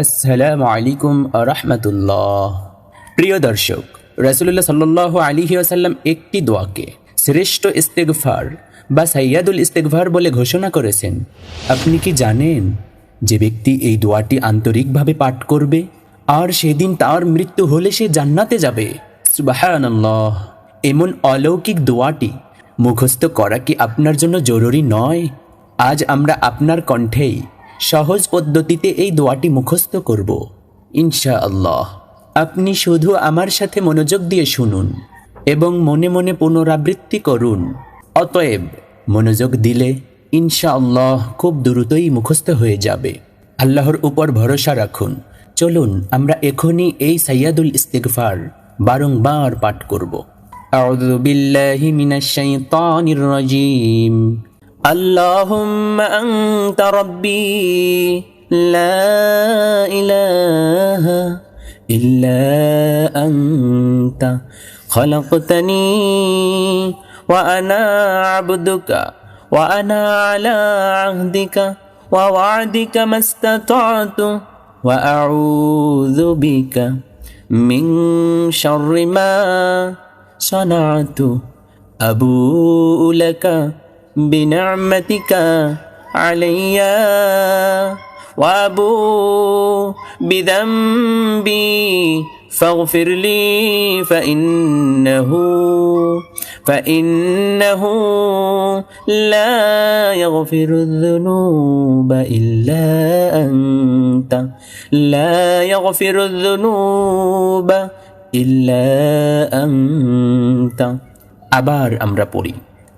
আসসালামু আলাইকুম রহমতুল্লাহ প্রিয় দর্শক রাসুল্লাহ সাল্লাহ আলিহি আসাল্লাম একটি দোয়াকে শ্রেষ্ঠ ইস্তেগফার বা সাইয়াদুল ইস্তেগফার বলে ঘোষণা করেছেন। আপনি কি জানেন যে ব্যক্তি এই দোয়াটি আন্তরিকভাবে পাঠ করবে আর সেদিন তার মৃত্যু হলে সে জান্নাতে যাবে? সুবাহান্লাহ এমন অলৌকিক দোয়াটি মুখস্থ করা কি আপনার জন্য জরুরি নয়? আজ আমরা আপনার কণ্ঠেই সহজ পদ্ধতিতে এই দোয়াটি মুখস্থ করব ইনশা আল্লাহ আপনি শুধু আমার সাথে মনোযোগ দিয়ে শুনুন এবং মনে মনে পুনরাবৃত্তি করুন অতএব মনোযোগ দিলে ইনশা আল্লাহ খুব দ্রুতই মুখস্থ হয়ে যাবে আল্লাহর উপর ভরসা রাখুন চলুন আমরা এখনই এই সাইয়াদুল ইস্তেগফার বারংবার পাঠ করব أعوذ بالله من الشيطان الرجيم اللهم أنت ربي لا إله إلا أنت. خلقتني وأنا عبدك وأنا على عهدك ووعدك ما استطعت وأعوذ بك من شر ما صنعت. أبوء لك بنعمتك علي وأبوء بذنبي فاغفر لي فإنه فإنه لا يغفر الذنوب إلا أنت لا يغفر الذنوب إلا أنت আবার আমরা পড়ি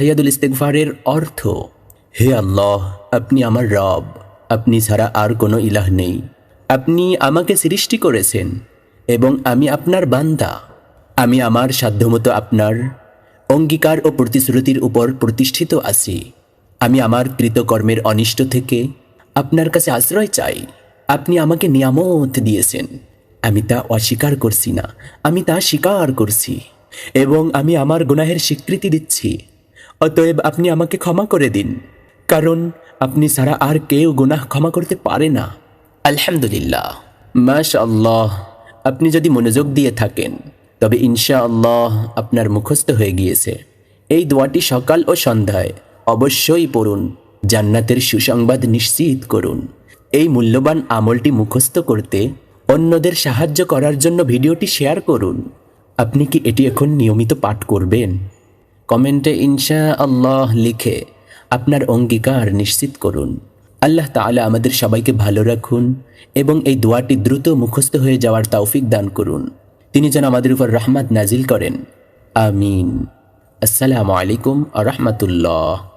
সৈয়দুল ইস্তেগফারের অর্থ, হে আল্লাহ, আপনি আমার রব, আপনি ছাড়া আর কোনো ইলাহ নেই। আপনি আমাকে সৃষ্টি করেছেন এবং আমি আপনার বান্দা। আমি আমার সাধ্যমতো আপনার অঙ্গীকার ও প্রতিশ্রুতির উপর প্রতিষ্ঠিত আছি। আমি আমার কৃতকর্মের অনিষ্ট থেকে আপনার কাছে আশ্রয় চাই। আপনি আমাকে নিয়ামত দিয়েছেন। আমি তা অস্বীকার করছি না। আমি তা স্বীকার করছি এবং আমি আমার গুনাহের স্বীকৃতি দিচ্ছি। অতএব আপনি আমাকে ক্ষমা করে দিন, কারণ আপনি ছাড়া আর কেউ গুনাহ ক্ষমা করতে পারে না। আলহামদুলিল্লাহ। মাশ আল্লাহ আপনি যদি মনোযোগ দিয়ে থাকেন, তবে ইনশা আল্লাহ আপনার মুখস্থ হয়ে গিয়েছে। এই দোয়াটি সকাল ও সন্ধ্যায় অবশ্যই পড়ুন, জান্নাতের সুসংবাদ নিশ্চিত করুন। এই মূল্যবান আমলটি মুখস্থ করতে অন্যদের সাহায্য করার জন্য ভিডিওটি শেয়ার করুন। আপনি কি এটি এখন নিয়মিত পাঠ করবেন? কমেন্টে ইনশা আল্লাহ লিখে আপনার অঙ্গীকার নিশ্চিত করুন। আল্লাহ তালা আমাদের সবাইকে ভালো রাখুন এবং এই দোয়াটি দ্রুত মুখস্থ হয়ে যাওয়ার তৌফিক দান করুন। তিনি যেন আমাদের উপর রহমত নাজিল করেন। আমিন। আসসালামু আলাইকুম আ রহমতুল্লাহ।